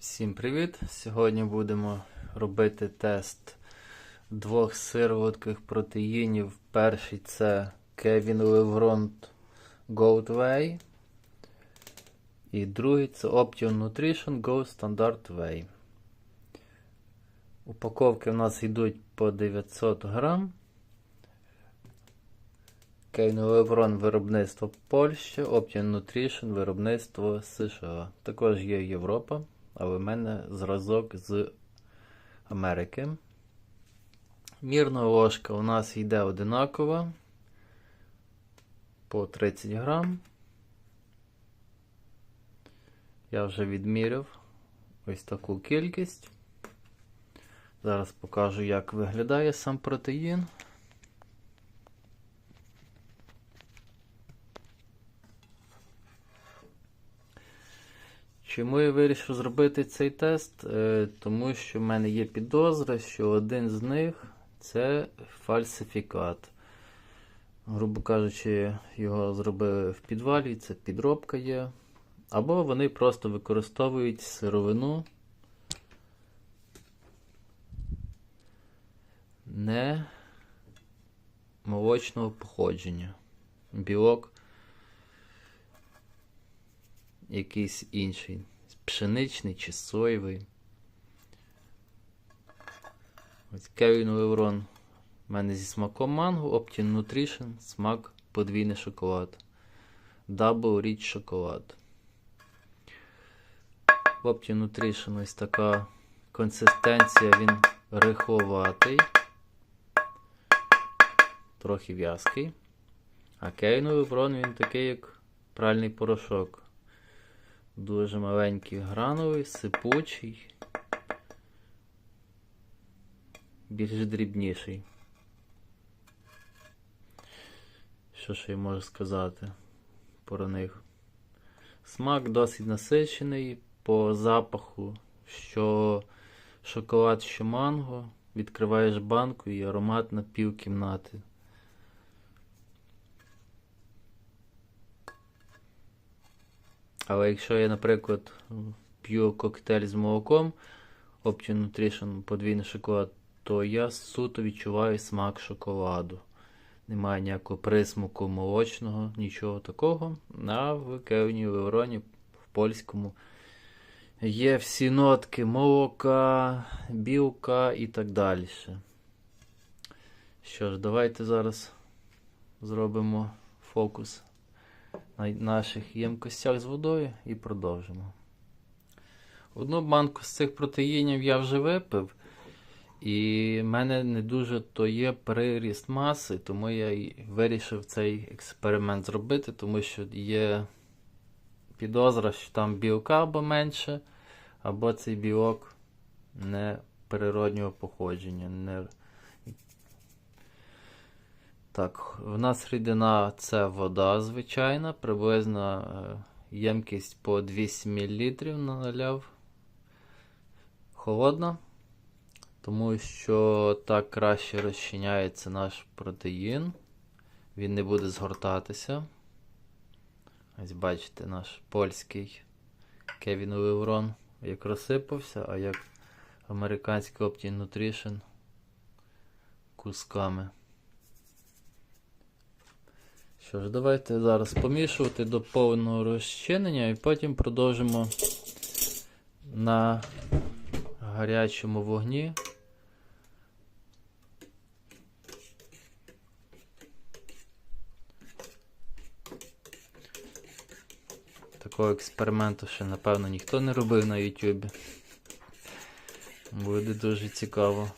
Всім привіт! Сьогодні будемо робити тест двох сироватких протеїнів. Перший це Kevin Levron Gold І другий це Option Nutrition Go Standard Whey. Упаковки в нас йдуть по 900 грам. Кейну Леврон виробництво Польща, Option Nutrition виробництво США. Також є Європа, але в мене зразок з Америки. Мірна ложка у нас йде одинакова по 30 грам. Я вже відміряв ось таку кількість. Зараз покажу, як виглядає сам протеїн. Чому я вирішив зробити цей тест? Е, Тому що в мене є підозра, що один з них це фальсифікат. Грубо кажучи, його зробили в підвалі, це підробка є. Або вони просто використовують сировину не молочного походження. Білок якийсь інший. Пшеничний чи соєвий. Ось Кевін Леврон. У мене зі смаком манго, Optin Nutrition, смак подвійний шоколад. Double Rich шоколад. В Optin Nutrition ось така консистенція, він рихловатий. Трохи в'язкий. А Кевін Леврон він такий, як пральний порошок. Дуже маленький грановий, сипучий, більш дрібніший. Що ще я можу сказати про них? Смак досить насичений по запаху, що шоколад, що манго. Відкриваєш банку і аромат на пів кімнати. Але якщо я, наприклад, п'ю коктейль з молоком Option Nutrition подвійний шоколад, то я суто відчуваю смак шоколаду. Немає ніякого присмаку молочного, нічого такого. А в Кевні Левроні, в польському, є всі нотки молока, білка і так далі. Що ж, давайте зараз зробимо фокус на наших ємкостях з водою і продовжимо. Одну банку з цих протеїнів я вже випив, і в мене не дуже то є приріст маси, тому я вирішив цей експеримент зробити, тому що є підозра, що там білка або менше, або цей білок не природнього походження. Не... Так, в нас рідина це вода звичайна, приблизно е, ємкість по 200 мл наляв. Холодна, тому що так краще розчиняється наш протеїн. Він не буде згортатися. Ось бачите, наш польський Кевін Леврон як розсипався, а як американський Optin Nutrition кусками. Що ж, давайте зараз помішувати до повного розчинення і потім продовжимо на гарячому вогні. Такого експерименту ще, напевно, ніхто не робив на YouTube. Буде дуже цікаво.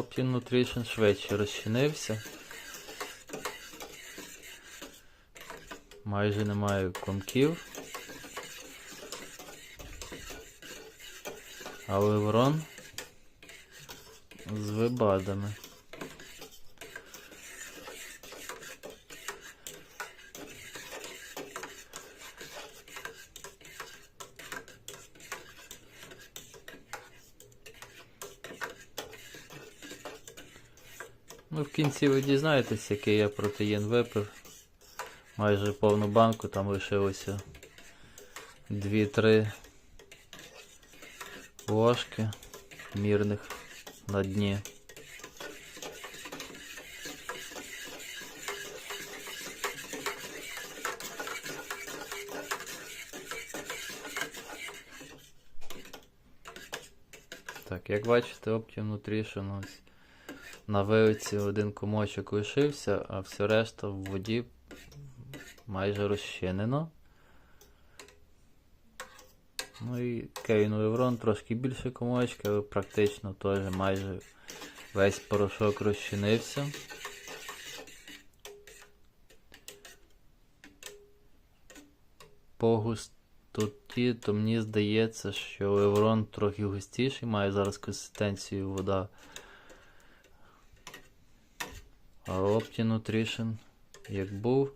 Optin Nutrition швидше розчинився. Майже немає комків. А Леврон з вибадами. Ну, в кінці ви дізнаєтесь, який я протеїн випив. Майже повну банку, там лишилося 2-3 ложки мірних на дні. Так, як бачите, Optimum Nutrition на вилиці один комочок лишився, а все решта в воді майже розчинено. Ну і Кейну Еврон трошки більше комочки, але практично теж майже весь порошок розчинився. По густоті, то мені здається, що Еврон трохи густіший, має зараз консистенцію вода. Opti Nutrition, як був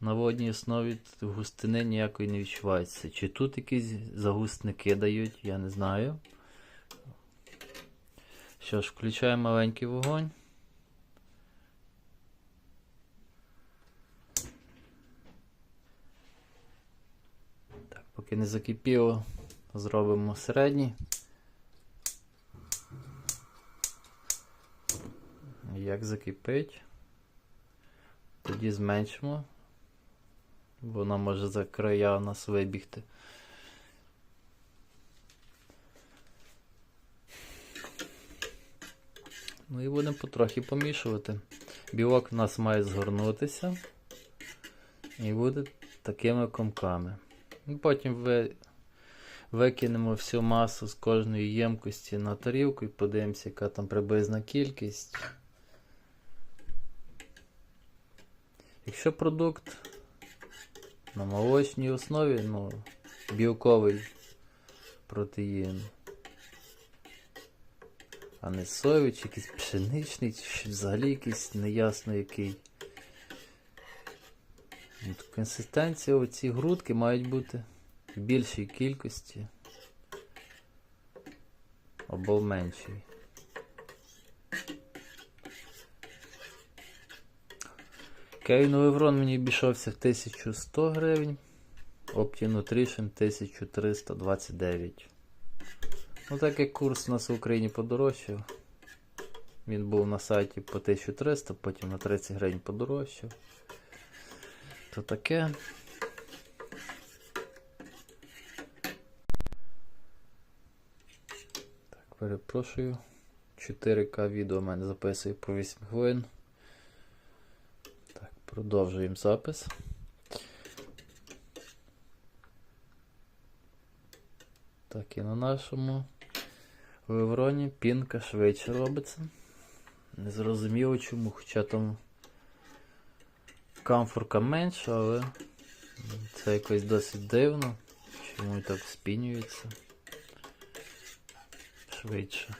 на водній основі, густини ніякої не відчувається. Чи тут якісь загустники дають, я не знаю. Що ж, включаємо маленький вогонь. Так, поки не закипіло, зробимо середній. Як закипить, тоді зменшимо, вона може за края у нас вибігти. Ну і будемо потрохи помішувати. Білок у нас має згорнутися і буде такими комками. Потім ви викинемо всю масу з кожної ємкості на тарілку і подивимося, яка там приблизна кількість. Якщо продукт на молочній основі, ну, білковий протеїн, а не соєвий, чи якийсь пшеничний, чи взагалі якийсь неясно який. От Консистенція оці грудки мають бути в більшій кількості або в меншій. Еврон мені обійшовся в 1100 гривень, Opti Nutrition 1329. Ну, так як курс у нас в Україні подорожчав. Він був на сайті по 1300, потім на 30 гривень подорожчав. То таке. Так, перепрошую. 4К відео у мене записує по 8 хвилин. Продовжуємо запис. Так, і на нашому вивроні пінка швидше робиться. Не зрозуміло чому, хоча там камфорка менша, але це якось досить дивно. Чому так спінюється швидше.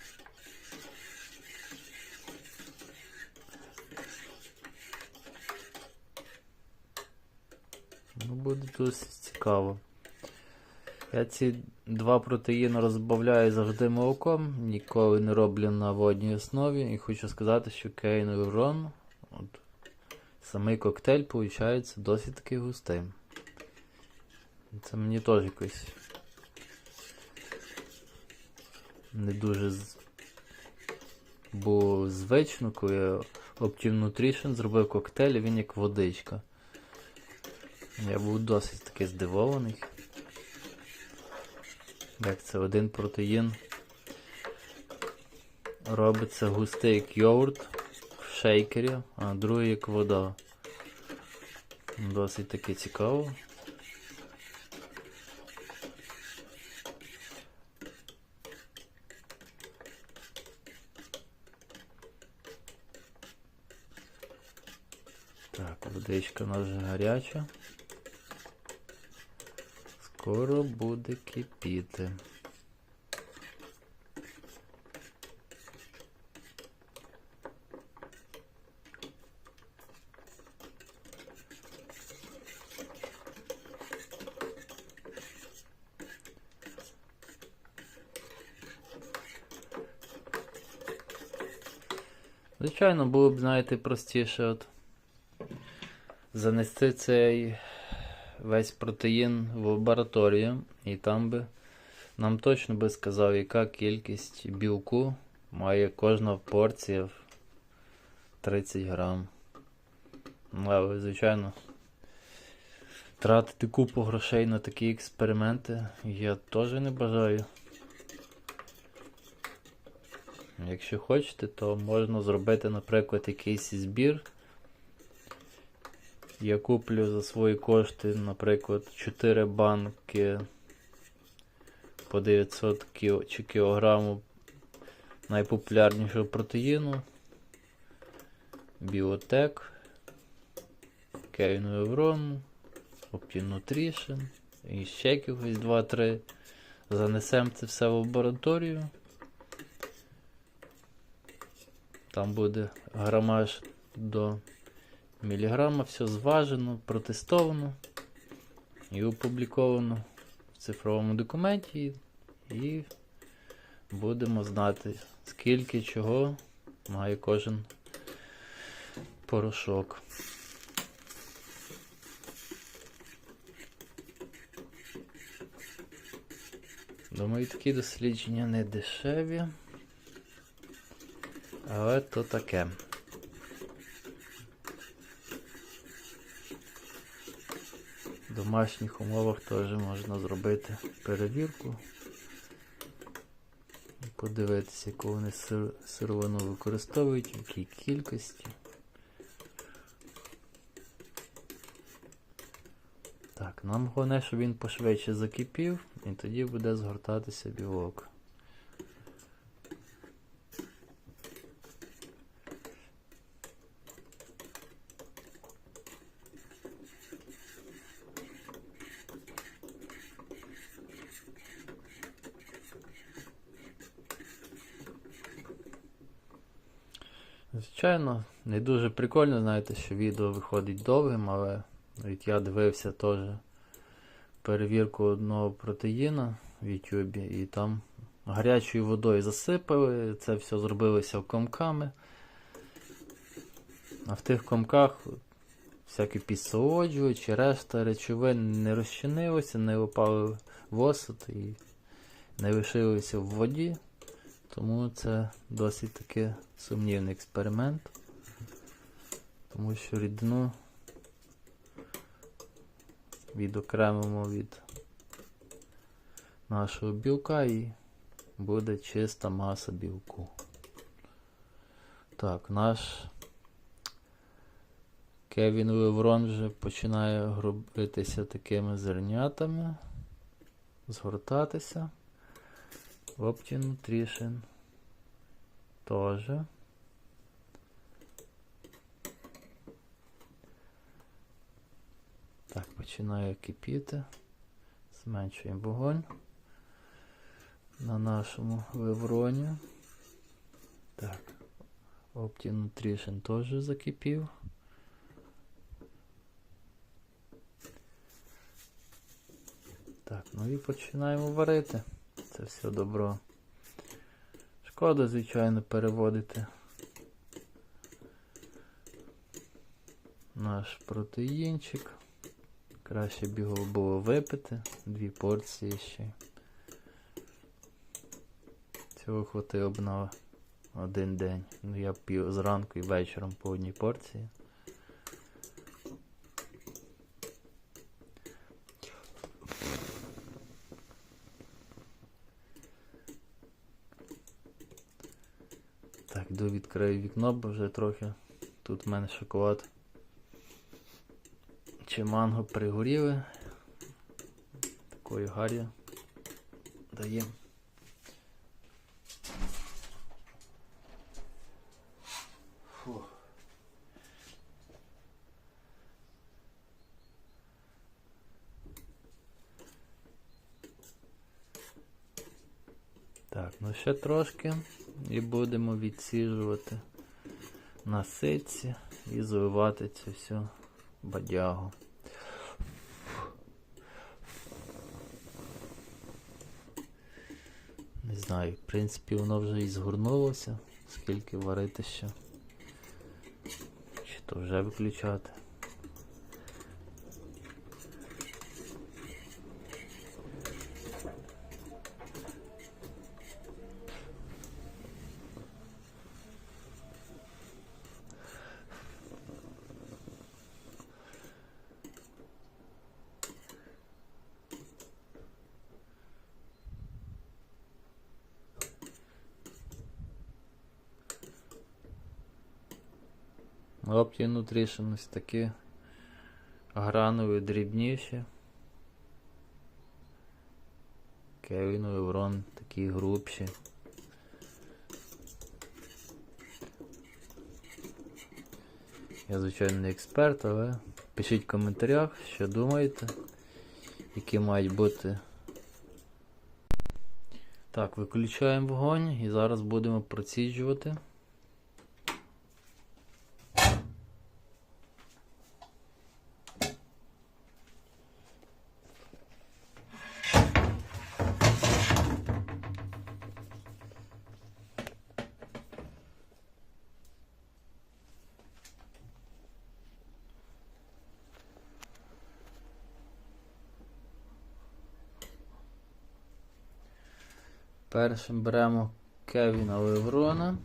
Ну, буде досить цікаво. Я ці два протеїни розбавляю завжди молоком, ніколи не роблю на водній основі. І хочу сказати, що Кейн Еврон, от, самий коктейль виходить досить таки густим. Це мені теж якось не дуже було звично, коли я Optim зробив коктейль, він як водичка. Я був досить таки здивований. Як це один протеїн робиться густий як йогурт в шейкері, а другий як вода. Досить таки цікаво. Так, водичка у нас вже гаряча. Скоро буде кипіти. Звичайно, було б, знаєте, простіше от занести цей весь протеїн в лабораторію, і там би нам точно би сказав, яка кількість білку має кожна порція в 30 грам. Ну, Але, звичайно, тратити купу грошей на такі експерименти я теж не бажаю. Якщо хочете, то можна зробити, наприклад, якийсь збір. Я куплю за свої кошти, наприклад, 4 банки по 900 кіл чи кілограму найпопулярнішого протеїну. Біотек, Kevin Evron, Optin Nutrition і ще якихось 2-3. Занесемо це все в лабораторію. Там буде грамаж до міліграма, все зважено, протестовано і опубліковано в цифровому документі. І будемо знати, скільки чого має кожен порошок. Думаю, такі дослідження не дешеві. Але то таке. Домашніх умовах теж можна зробити перевірку. І подивитися, яку вони сир- сировину використовують, в якій кількості. Так, нам головне, щоб він пошвидше закипів, і тоді буде згортатися білок. Звичайно, не дуже прикольно, знаєте, що відео виходить довгим, але я дивився теж перевірку одного протеїна в YouTube, і там гарячою водою засипали, це все зробилося комками. А в тих комках всякі підсолоджувачі, решта речовин не розчинилося, не опали в осад і не лишилися в воді. Тому це досить таки сумнівний експеримент. Тому що рідину відокремимо від нашого білка і буде чиста маса білку. Так, наш Кевін Леврон вже починає гробитися такими зернятами, згортатися. Opti Nutrition тоже. Так, починає кипіти. Зменшуємо вогонь на нашому левроні. Так, Opti Nutrition теж закипів. Так, ну і починаємо варити це все добро. Шкода, звичайно, переводити наш протеїнчик. Краще б його було випити. Дві порції ще. Цього хватило б на один день. Ну я п'ю зранку і вечором по одній порції. Так, йду відкрию вікно, бо вже трохи тут в мене шоколад чи манго пригоріли. Такої гарі дає. Ну ще трошки і будемо відсіжувати на ситці і заливати цю всю бадягу. Не знаю, в принципі, воно вже і згорнулося, скільки варити ще. Чи то вже виключати. Opti Nutrition ось такі гранові дрібніші. Kevin Еврон такі грубші. Я, звичайно, не експерт, але пишіть в коментарях, що думаєте, які мають бути. Так, виключаємо вогонь і зараз будемо проціджувати. Першим беремо Кевіна Леврона.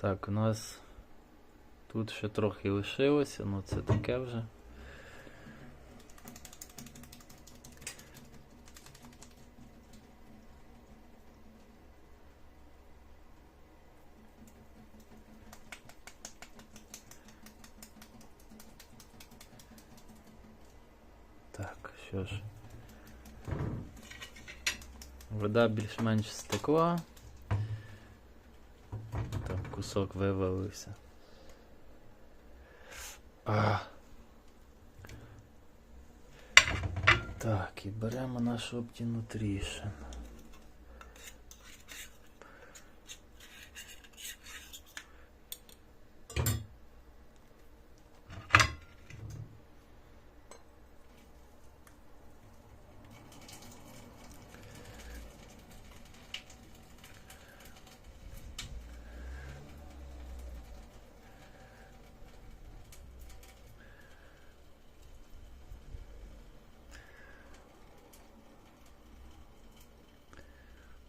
Так, у нас тут ще трохи лишилося, ну це таке вже. Так, що ж. Вода більш-менш стекла. Кусок вивалився. А. Так, і беремо нашу обтіну Nutrition.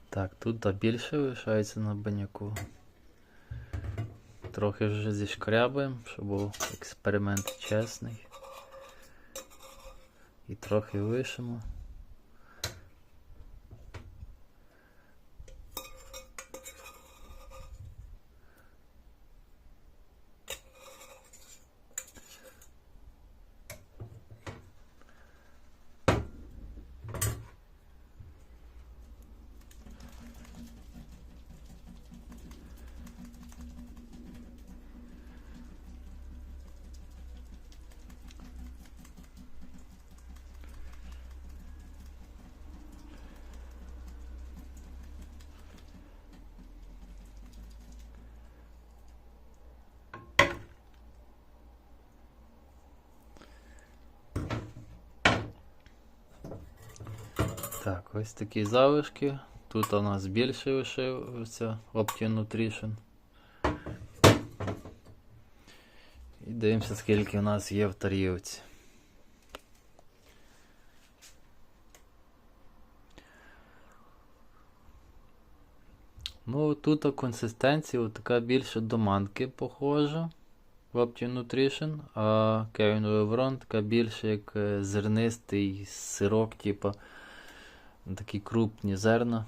Так, тут та більше лишається на баняку. Трохи вже зішкрябаємо, щоб був експеримент чесний. І трохи лишимо. Так, ось такі залишки. Тут у нас більше лишився Opti Nutrition. І дивимося, скільки у нас є в тарілці. Ну, тут консистенція така більше до манки похожа в Opti Nutrition, а Kevin Levron така більше як е, зернистий сирок, типу такі крупні зерна.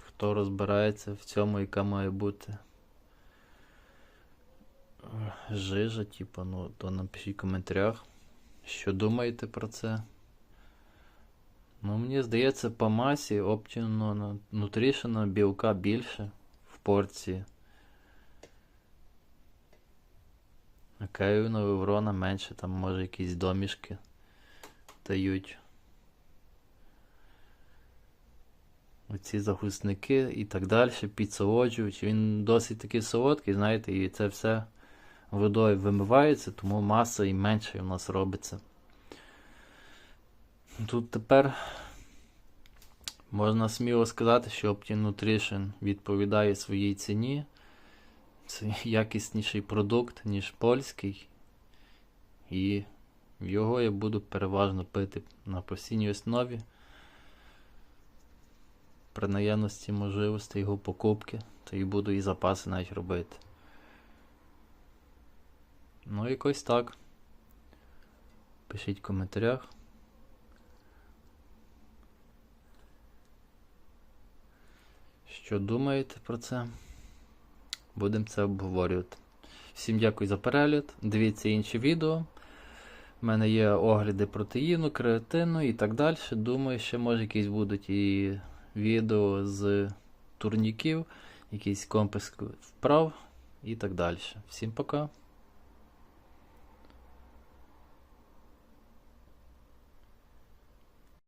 Хто розбирається в цьому, яка має бути жижа, типу, ну, то напишіть в коментарях, що думаєте про це. Ну, мені здається, по масі Optimum Nutrition білка більше в порції. Кевіна, Еврона менше, там може якісь домішки дають. Оці загусники і так далі, підсолоджують. Він досить такий солодкий, знаєте, і це все водою вимивається, тому маса і менше у нас робиться. Тут тепер можна сміло сказати, що Opti Nutrition відповідає своїй ціні. Це якісніший продукт, ніж польський. І його я буду переважно пити на постійній основі. При наявності можливості його покупки, то і буду і запаси навіть робити. Ну, якось так. Пишіть в коментарях. Що думаєте про це? Будемо це обговорювати. Всім дякую за перегляд. Дивіться інші відео. У мене є огляди протеїну, креатину і так далі. Думаю, ще може якісь будуть і відео з турніків, якийсь комплекс вправ і так далі. Всім пока.